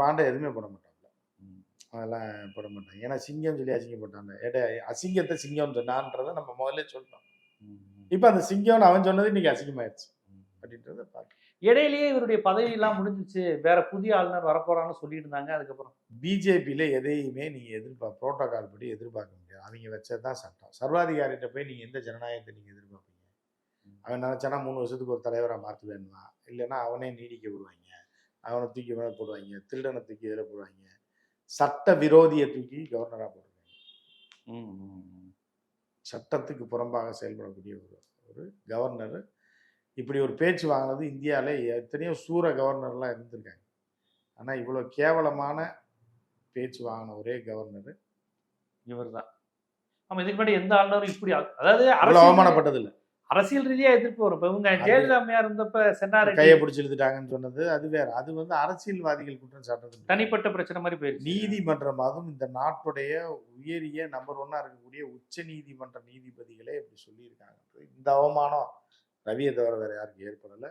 பாண்டே எதுவுமே போட மாட்டாங்க. அதெல்லாம் போட மாட்டாங்க. ஏன்னா சிங்கம் சொல்லி அசிங்கப்பட்டாங்க. ஏடா அசிங்கத்தை சிங்கம்னு சொன்னான்றதை நம்ம முதல்ல சொல்லிட்டோம் இப்போ அந்த சிங்கம்னு அவன் சொன்னது இன்னைக்கு அசிங்கமாயிருச்சு. அப்படின்றத பார்க்க இடையிலேயே இவருடைய பதவி எல்லாம் முடிஞ்சிச்சு வேற புதிய ஆளுநர் வரப்போறான்னு சொல்லிட்டு இருந்தாங்க. அதுக்கப்புறம் பிஜேபியில் எதையுமே நீங்கள் எதிர்பார்க்க ப்ரோட்டோகால் படி எதிர்பார்க்க முடியாது. அவங்க வச்சது தான் சட்டம். சர்வாதிகாரிகிட்ட போய் நீங்கள் எந்த ஜனநாயகத்தை நீங்கள் எதிர்பார்ப்பீங்க? அவன் நினச்சானா மூணு வருஷத்துக்கு ஒரு தலைவராக மாற்றுவேன்னா இல்லைன்னா அவனே நீடிக்க விடுவாங்க அவனை தூக்கி மேலே போடுவாங்க. திருடனை தூக்கி இதில் போடுவாங்க. சட்ட விரோதியை தூக்கி கவர்னராக போடுவாங்க சட்டத்துக்கு புறம்பாக செயல்படக்கூடிய ஒரு ஒரு கவர்னர் இப்படி ஒரு பேச்சு வாங்கினது இந்தியாவிலே எத்தனையோ சூர கவர்னர்லாம் இருந்திருக்காங்க. ஆனால் இவ்வளோ கேவலமான பேச்சு வாங்கின ஒரே கவர்னர் இவர்தான். ஆமா இதுக்கு முன்னாடி எந்த ஆளுநரும் இப்படி அதாவது அவ்வளோ அரசியல் ரீதியா எதிர்ப்பு வரும். இப்ப இவங்க ஜெயலலிதா அம்மையார் இருந்தப்ப சென்னாரெட்டி கையை பிடிச்சி இழுத்துட்டாங்கன்னு சொன்னது அது வேற. அது வந்து அரசியல்வாதிகள் குற்றம் சாட்டுறது தனிப்பட்ட பிரச்சனை மாதிரி போயிடுச்சு நீதிமன்றம் அதுவும் இந்த நாட்டுடைய உயரிய நம்பர் ஒன்னா இருக்கக்கூடிய உச்ச நீதிமன்ற நீதிபதிகளே இப்படி சொல்லியிருக்காங்க இந்த அவமானம் ரவியை தவிர வேற யாருக்கும் ஏற்படலை.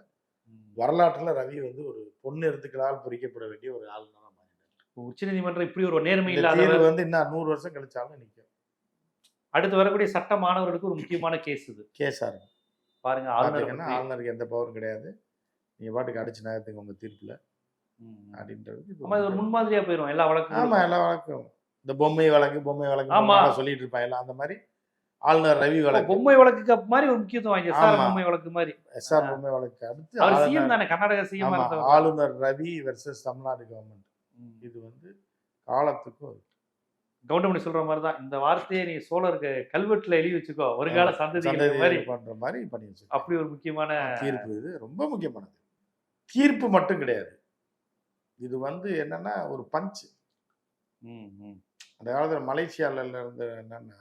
வரலாற்றுல ரவி வந்து ஒரு பொண்ணு எழுத்துக்களால் பொறிக்கப்பட வேண்டிய ஒரு ஆளுநராக மாறிட்டார். உச்ச நீதிமன்றம் இப்படி ஒரு நேர்மை தீர்வு வந்து இன்னும் நூறு வருஷம் கழிச்சாலும் நிற்கும் அடுத்து வரக்கூடிய சட்ட மாணவர்களுக்கு ஒரு முக்கியமான கேஸ் இது. கேஸா இருக்கும். பாருங்க ஆளுநர் ஆளுநருக்கு எந்த பவரும் கிடையாது. நீங்க பாட்டுக்கு அடிச்சு நகர்த்துங்க உங்க தீர்ப்புல. அப்படின்றது ஆமா இது ஒரு முன்மாதிரியா போயிடும் எல்லா வழக்கும் ஆமா எல்லா வழக்கும். இந்த பொம்மை வழக்கு பொம்மை வழக்கு ஆமா. சொல்லிட்டு இருப்பாங்க. எல்லாம் அந்த மாதிரி ஆளுநர் ரவி வழக்கு. பொம்மை வழக்குக்கு மாதிரி ஒரு முக்கியத்துவம் வாங்கி ஆமா. பொம்மை வழக்கு மாதிரி. எஸ்ஆர் பொம்மை வழக்கு. அடுத்து அவர் சிஎம் தானே கர்நாடக சிஎம் ஆளுநர் ரவி வெர்சஸ் தமிழ்நாடு கவர்மெண்ட் இது வந்து காலத்துக்கும். கவுண்டமணி சொல்ற மாதிரி தான் இந்த வார்த்தையை நீ சோழருக்கு கல்வெட்டுல எழுதி வச்சுக்கோ. வருங்கால சந்ததி சந்ததி மாதிரி பண்ற மாதிரி பண்ணி வச்சு அப்படி ஒரு முக்கியமான தீர்ப்பு இது. ரொம்ப முக்கியமானது. தீர்ப்பு மட்டும் கிடையாது. இது வந்து என்னன்னா ஒரு பஞ்ச். அந்த காலத்தில் மலேசியால இருந்து என்னன்னா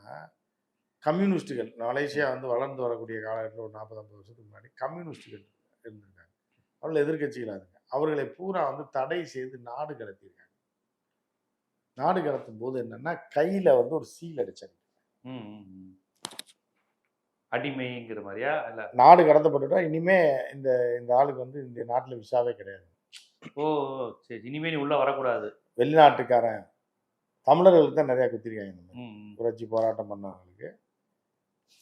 கம்யூனிஸ்டுகள். மலேசியா வந்து வளர்ந்து வரக்கூடிய காலகட்டத்தில் ஒரு நாற்பது ஐம்பது வருஷத்துக்கு முன்னாடி கம்யூனிஸ்டுகள் இருந்திருக்காங்க. அவள் எதிர்கட்சிகளாக இருங்க அவர்களை பூரா வந்து தடை செய்து நாடு கடத்தியிருக்காங்க. நாடு கடத்தும் போது என்னன்னா கையில வந்து ஒரு சீல் அடிச்சாங்க. அடிமைங்கிற மாதிரியா? இல்ல. நாடு கடத்தப்பட்டுட்டா இனிமே இந்த இந்த ஆளுக்கு வந்து இந்த நாட்டுல விசாவே கிடையாது. ஓ சரி இனிமே நீ உள்ள வரக்கூடாது. வெளிநாட்டுக்காரன். தமிழர்களுக்கு தான் நிறைய குத்திருக்காங்க இந்த மாதிரி. புரட்சி போராட்டம் பண்ணவங்களுக்கு.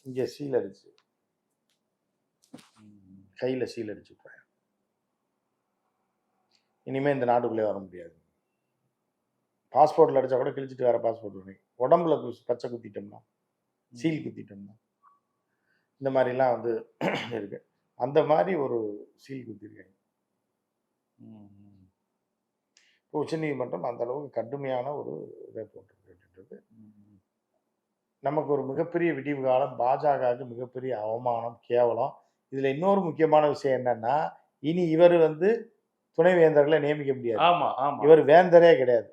இங்க சீல் அடிச்சு. கையில சீல் அடிச்சு இனிமே இந்த நாட்டுக்குள்ளே வர முடியாது. பாஸ்போர்ட்ல அடிச்சா கூட கிழிச்சிட்டு வேற பாஸ்போர்ட் வேணும் உடம்புல பச்சை குத்திட்டோம்னா சீல் குத்திட்டோம்னா இந்த மாதிரிலாம் வந்து இருக்கு. அந்த மாதிரி ஒரு சீல் குத்திருக்காங்க. இப்போ உச்சநீதிமன்றம் அந்த அளவுக்கு கடுமையான ஒரு இதை போட்டிருக்கு அப்படின்றது. நமக்கு ஒரு மிகப்பெரிய விடிவு காலம் பாஜகவுக்கு மிகப்பெரிய அவமானம் கேவலம். இதுல இன்னொரு முக்கியமான விஷயம் என்னன்னா இனி இவர் வந்து துணைவேந்தர்களை நியமிக்க முடியாது. ஆமா ஆமா. இவர் வேந்தரே கிடையாது.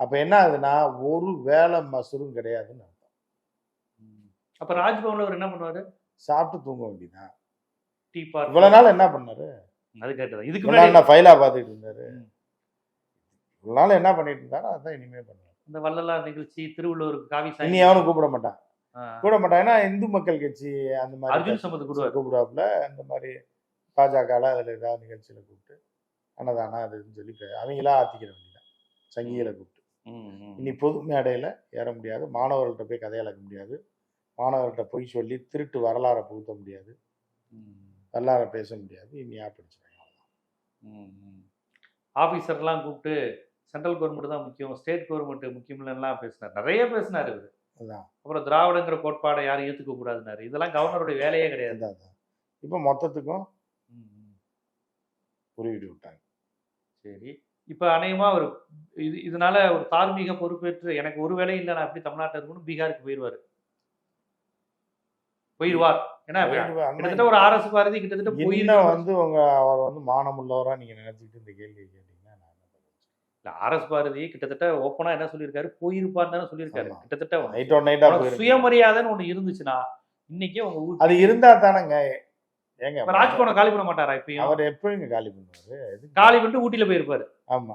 அப்ப என்ன ஆகுதுன்னா ஒரு வேலை மசூரும் கிடையாதுன்னு அர்த்தம். அப்ப ராஜ்பவன்ல அவர் என்ன பண்ணுவாரு? சாப்பிட்டு தூங்க வேண்டியதான் டீ பார்க் இவ்வளவு நாள் என்ன பண்ணாரு? அது கேட்டதா? இதுக்கு முன்னாடி நான் ஃபைலா பார்த்துட்டு இருந்தாரு. ம். இவ்வளவு நாள் என்ன பண்ணிட்டு இருந்தாரோ அதான் இனிமே பண்ணுவார். இந்த வள்ளலார் நிகழ்ச்சி திருவள்ளுவருக்கு காவி இனி அவனும் கூப்பிட மாட்டான். கூப்பிட மாட்டான். ஏன்னா இந்து மக்கள் கட்சி அந்த மாதிரி அர்ஜுன் சம்பத் கூடுவார் கூப்பிடுவாப்புல. அந்த மாதிரி பாஜகல அதுல ஏதாவது நிகழ்ச்சியில கூப்பிட்டு அன்னதானா அதுன்னு சொல்லி அவங்களா ஆத்திக்கிற வேண்டியதான் சங்கிகளை கூப்பிட்டு. இனி பொது மேடையில ஏற முடியாது. மாணவர்கள்ட்ட போய் கதையளக்க முடியாது. மாணவர்கள்ட்ட பொய் சொல்லி திருட்டு வரலாறை புகுத்த முடியாது. வரலாறை பேச முடியாது. இனி ஆப்பிடிச்சிருக்காங்க ம், ம். ஆபீசர்லாம் கூப்பிட்டு சென்ட்ரல் கவர்மெண்ட் தான் முக்கியம் ஸ்டேட் கவர்மெண்ட் முக்கியம்லாம் பேசினார். நிறைய பேசினார் இவர். அதான். அப்புறம் திராவிடங்கிற கோட்பாடை யாரும் ஏத்துக்க கூடாதுனாரு இதெல்லாம் கவர்னருடைய வேலையே கிடையாது. அதான். இப்போ மொத்தத்துக்கும். உருவிட்டு விட்டாங்க. சரி. இப்ப அநேகமா அவர் இது இதனால ஒரு தார்மீக பொறுப்பேற்று எனக்கு ஒரு வேலையும் இல்லை நான் எப்படி தமிழ்நாட்டில் இருக்கணும் பீகாருக்கு போயிடுவாரு போயிடுவார் ஏன்னா கிட்டத்தட்ட ஒரு ஆர்எஸ் பாரதி கிட்டத்தட்ட போயிருந்தார் வந்து உங்க அவர் வந்து மானம் உள்ளவரா நீங்க நினைச்சிட்டு இந்த கேள்வி கேட்டீங்கன்னா நான் ஆர்எஸ் பாரதி கிட்டத்தட்ட ஓப்பனா என்ன சொல்லியிருக்காரு? போயிருப்பான்னு தானே சொல்லியிருக்காரு. கிட்டத்தட்ட சுயமரியாதைன்னு ஒண்ணு இருந்துச்சுன்னா இன்னைக்கே உங்க அது இருந்தா தானங்க. ஏங்க இப்ப ராஜ்பவனை காலி பண்ண மாட்டாரா இப்பயும்? அவர் எப்படிங்க காலி பண்ணுவாரு? காலி பண்ணிட்டு ஊட்டியில போயிருப்பாரு. ஆமா.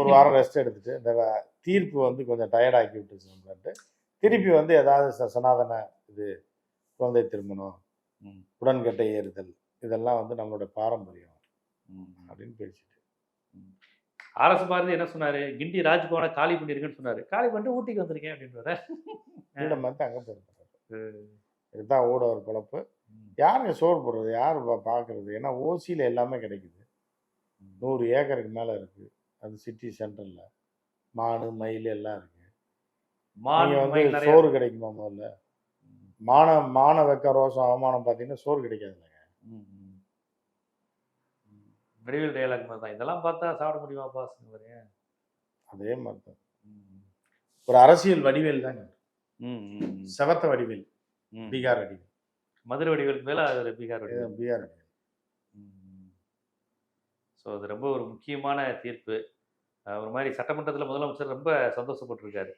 ஒரு வாரம் ரெஸ்ட் எடுத்துட்டு இந்த தீர்ப்பு வந்து கொஞ்சம் டயர்ட் ஆக்கி நம்மளன்ட்டு திருப்பி வந்து ஏதாவது சனாதன இது குழந்தை திருமணம். உடன்கட்டை ஏறுதல் இதெல்லாம் வந்து நம்மளோட பாரம்பரியம். அப்படின்னு பேசிட்டு. ஆர்எஸ் பாரதி என்ன சொன்னாரு? கிண்டி ராஜ்பவனை காலி பண்ணிருக்கேன்னு சொன்னாரு. காலி பண்ணிட்டு ஊட்டிக்கு வந்திருக்கேன் அப்படின்றாரு ஃப்ரீடம் வந்து அங்கே போயிருக்காரு இதுதான் ஊடவர் பொழப்பு. யாருங்க சோறு போடுறது? யார் பார்க்கறது ஏன்னா ஓசியில் எல்லாமே கிடைக்குது. நூறு ஏக்கருக்கு மேலே இருக்கு. அது சிட்டி சென்டரில் மாடு மயில் எல்லாம் இருக்கு. மான் நீங்க வந்து சோறு கிடைக்குமா முதல்ல? மான மான வெக்க ரோசம் அவமானம் பார்த்தீங்கன்னா சோறு கிடைக்காதுல்ல ம், ம். ம். வடிவேல் டயலாக் மாதிரி தான். இதெல்லாம் பார்த்தா சாப்பிட முடியுமா பாஸ் அதே மாதிரி தான் ஒரு அரசியல் வடிவேல் தாங்க. செவத்த வடிவேல். பீகார் வடிவேல் மதுரை வடிவேலுக்கு மேல அது பீகார் வடிவேல். பீகார் ஸோ அது ரொம்ப ஒரு முக்கியமான தீர்ப்பு. ஒரு மாதிரி சட்டமன்றத்தில் முதலமைச்சர் ரொம்ப சந்தோஷப்பட்டிருக்காரு.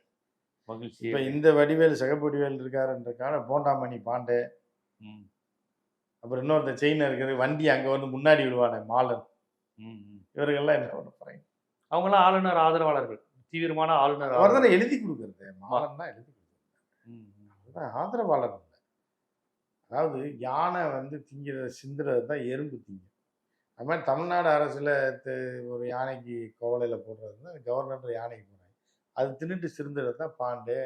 மகிழ்ச்சி. இப்போ இந்த வடிவேல் சிகப்பு வடிவேல் இருக்காருன்றக்கான போண்டாமணி பாண்டே அப்புறம் இன்னொருத்த செயின் இருக்கிறது வண்டி அங்கே வந்து முன்னாடி விடுவானே மாலன். இவர்கள்லாம் என்ன பண்ண போறாங்க? அவங்களாம் ஆளுநர் ஆதரவாளர்கள். தீவிரமான ஆளுநர் அவர் தானே எழுதி கொடுக்கறது. மாலன் தான் எழுதி கொடுக்குறது. ஆதரவாளர். அதாவது யானை வந்து திங்கிறத சிந்துறது தான் எறும்பு திங்கும் அது மாதிரி தமிழ்நாடு அரசில் ஒரு யானைக்கு கோவலையில் போடுறது தான் கவர்னர் யானைக்கு போடுறாங்க. அது தின்னுட்டு சிறுந்துறது தான் பாண்டே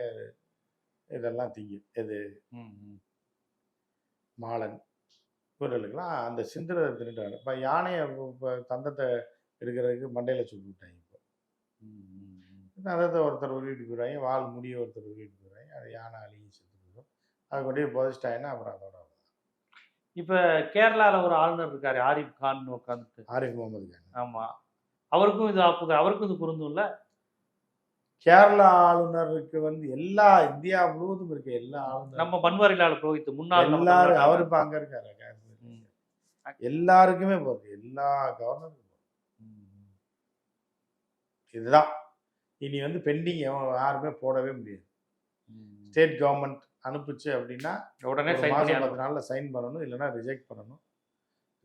இதெல்லாம் திங்கும் இது ம். மாலன். இவர்களுக்கெல்லாம் அந்த சிந்துறதை தின்னுட்டாங்க. இப்போ யானையை இப்போ தந்தத்தை எடுக்கிறதுக்கு மண்டையில் சுட்டு விட்டாங்க இப்போ. தந்தத்தை ஒருத்தர் உருவிட்டு போயிடுவாங்க. வால் முடிய ஒருத்தர் உருவிட்டு போயிடுவாங்க. அது யானை அழுகி செத்து போயிடும். அதை கொண்டு போய் புதைச்சிட்டாங்கன்னா அப்புறம் அதோட. இப்ப கேரளால ஒரு ஆளுநர் இருக்காரு ஆரிஃப் கான் உட்காந்துட்டு ஆரிஃப் முகமது கான். ஆமா. அவருக்கும் இது ஆப்புது அவருக்கும் இது பொருந்தும்ல கேரளா ஆளுநருக்கு வந்து எல்லா இந்தியா முழுவதும் இருக்க எல்லா ஆளுநர் நம்ம பன்வாரிலால் புரோஹித் முன்னாள் எல்லாரும் அவர் இப்ப அங்க இருக்காரு. எல்லாருக்குமே போகுது. எல்லா கவர்னருக்கும் இதுதான். இனி வந்து பெண்டிங் யாருமே போடவே முடியாது. ஸ்டேட் கவர்மெண்ட் அனுப்புச்சு அப்படின்னா உடனே சைன் பண்ணி பத்து நாள்ல சைன் பண்ணணும் இல்லைன்னா ரிஜெக்ட் பண்ணணும்.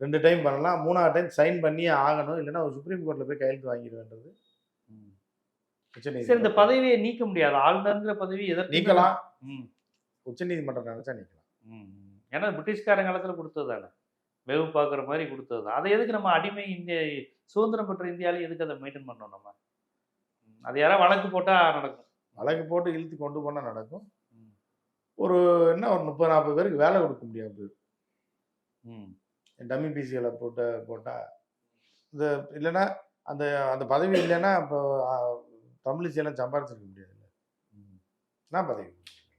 ரெண்டு டைம் பண்ணலாம் மூணாவது டைம் சைன் பண்ணியே ஆகணும் இல்லைன்னா சுப்ரீம் கோர்ட்ல போய் கையெழுத்து வாங்கிடுவேன்றது. சரி இந்த பதவியை நீக்க முடியாது. ஆளுநர்ங்கிற பதவி எதற்கு நீக்கலாம். ம், உச்சநீதிமன்றம் நினைச்சா நீக்கலாம். ஏன்னா பிரிட்டிஷ்காரன் காலத்துல கொடுத்தது தானே வேவு பார்க்குற மாதிரி கொடுத்தது. தான் அதை எதுக்கு நம்ம அடிமை இந்திய சுதந்திரம் பெற்ற இந்தியாவில எதுக்கு அதை மெயின்டைன் பண்ணோம் நம்ம? அது யாராவது வழக்கு போட்டா நடக்கும். வழக்கு போட்டு இழுத்து கொண்டு போனால் நடக்கும். ஒரு என்ன ஒரு முப்பது நாற்பது பேருக்கு வேலை கொடுக்க முடியாது போயிடும். ம், டம்மி பிசிகளை போட்டு போட்டால் இந்த இல்லைன்னா அந்த அந்த பதவி இல்லைன்னா இப்போ தமிழிசையெல்லாம் சம்பாரிச்சிருக்க முடியாதுல்ல ம். என்ன பதவி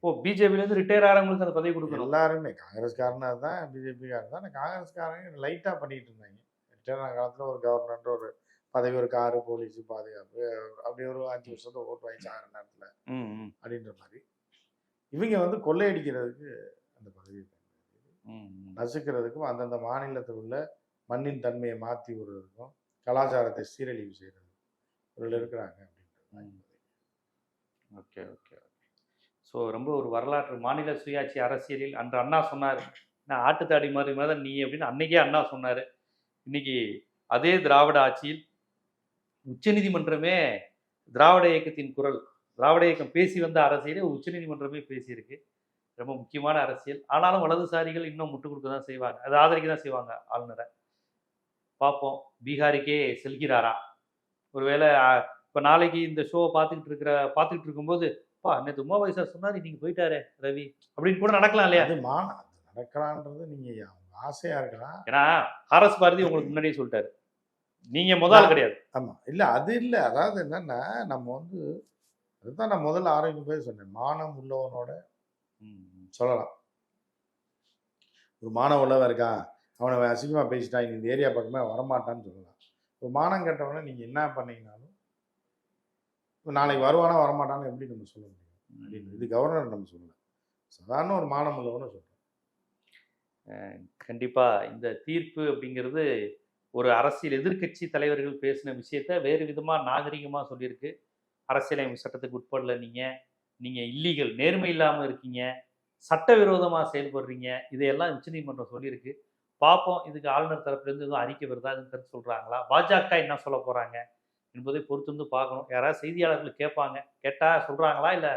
ஓ பிஜேபில இருந்து ரிட்டையர் ஆகிறவங்களுக்கு அந்த பதவி கொடுக்கணும். எல்லாருமே காங்கிரஸ்காரனா தான் பிஜேபிக்காரன் தான் காங்கிரஸ்காரங்க லைட்டாக பண்ணிட்டு இருந்தாங்க ரிட்டையர் ஆன காலத்தில் ஒரு கவர்னர்ன்ற ஒரு பதவி ஒரு காரு போலீஸு பாதுகாப்பு அப்படி ஒரு அஞ்சு வருஷத்தை ஓட்டு வாங்கி ஆகிற நேரத்தில் அப்படின்ற மாதிரி. இவங்க வந்து கொள்ளையடிக்கிறதுக்கு அந்த பதவி. நசுக்கிறதுக்கும் அந்தந்த மாநிலத்தில் உள்ள மண்ணின் தன்மையை மாற்றி விடுறதுக்கும் கலாச்சாரத்தை சீரழிவு செய்கிறது இவர்கள் இருக்கிறாங்க அப்படின்றது ஓகே ஓகே ஸோ ரொம்ப ஒரு வரலாற்று மாநில சுயாட்சி அரசியலில் அன்று அண்ணா சொன்னார். நான் ஆட்டுத்தாடி மாதிரி மாதிரி நீ அப்படின்னு அன்னைக்கே அண்ணா சொன்னார். இன்னைக்கு அதே திராவிட ஆட்சியில் உச்சநீதிமன்றமே திராவிட இயக்கத்தின் குரல். திராவிட இயக்கம் பேசி வந்த அரசியலே உச்சநீதிமன்றமே பேசியிருக்கு. ரொம்ப முக்கியமான அரசியல். ஆனாலும் வலதுசாரிகள் இன்னும் முட்டு கொடுக்க தான் செய்வாங்க. அதை ஆதரிக்க தான் செய்வாங்க ஆளுநரை. பார்ப்போம். பீகாருக்கே செல்கிறாரா? ஒருவேளை இப்போ நாளைக்கு இந்த ஷோவை பார்த்துக்கிட்டு இருக்கிற பார்த்துக்கிட்டு இருக்கும்போது பா நேற்று உமாபாய் சார் சொன்னார் இன்னைக்கு போயிட்டாரே ரவி. அப்படின்னு கூட நடக்கலாம் இல்லையா? அது அது நடக்கலான்றது நீங்கள் ஆசையாக இருக்கலாம். ஏன்னா ஆர்எஸ் பாரதி உங்களுக்கு முன்னாடியே சொல்லிட்டாரு. நீங்க முதல் கிடையாது. ஆமாம் இல்லை அது இல்லை. அதாவது என்னன்னா நம்ம வந்து அதுதான் நான் முதல்ல ஆரோக்கியம் பேர் சொன்னேன். மானம் உள்ளவனோட சொல்லலாம். ஒரு மானம் உள்ளவன் இருக்கான். அவனை அசிங்கமாக பேசிட்டான் இந்த ஏரியா பக்கமே வரமாட்டான்னு சொல்லலாம். ஒரு மானம் கெட்டவனை நீங்கள் என்ன பண்ணீங்கனாலும் நாளைக்கு வருவானா வரமாட்டான்னு எப்படி நம்ம சொல்ல முடியும்? அப்படின்னு. இது கவர்னர் நம்ம சொல்லலாம் சாதாரண ஒரு மானம் உள்ளவனை சொல்கிறோம் கண்டிப்பா இந்த தீர்ப்பு அப்படிங்கிறது ஒரு அரசியல் எதிர்க்கட்சி தலைவர்கள் பேசின விஷயத்த வேறு விதமா நாகரிகமா சொல்லியிருக்கு. அரசியலமைப்பு சட்டத்துக்கு உட்படல நீங்க. நீங்க இல்லீகல் நேர்மை இல்லாம இருக்கீங்க. சட்டவிரோதமா செயல்படுறீங்க. இதையெல்லாம் உச்சநீதிமன்றம் சொல்லியிருக்கு. பார்ப்போம் இதுக்கு ஆளுநர் தரப்புல இருந்து எதுவும் அறிக்கை வருதா எதுவும் கருத்து சொல்றாங்களா? பாஜக என்ன சொல்ல போறாங்க என்பதை பொறுத்து வந்து பார்க்கணும். யாராவது செய்தியாளர்கள் கேட்பாங்க. கேட்டா சொல்றாங்களா? இல்ல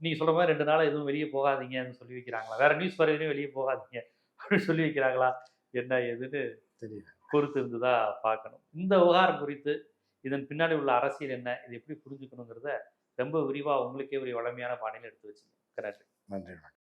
நீங்க சொல்ற மாதிரி ரெண்டு நாள் எதுவும் வெளியே போகாதீங்கன்னு சொல்லி வைக்கிறாங்களா? வேற நியூஸ் வரையிலும் வெளியே போகாதீங்க அப்படின்னு சொல்லி வைக்கிறாங்களா? என்ன ஏதுன்னு தெரியல. பொறுத்து இருந்துதான் பார்க்கணும். இந்த விவகாரம் குறித்து இதன் பின்னாடி உள்ள அரசியல் என்ன? இது எப்படி புரிஞ்சுக்கணுங்கிறத ரொம்ப விரிவாக உங்களுக்கே ஒரு வளமையான பாணியில் எடுத்து வச்சுங்க நன்றி. நன்றி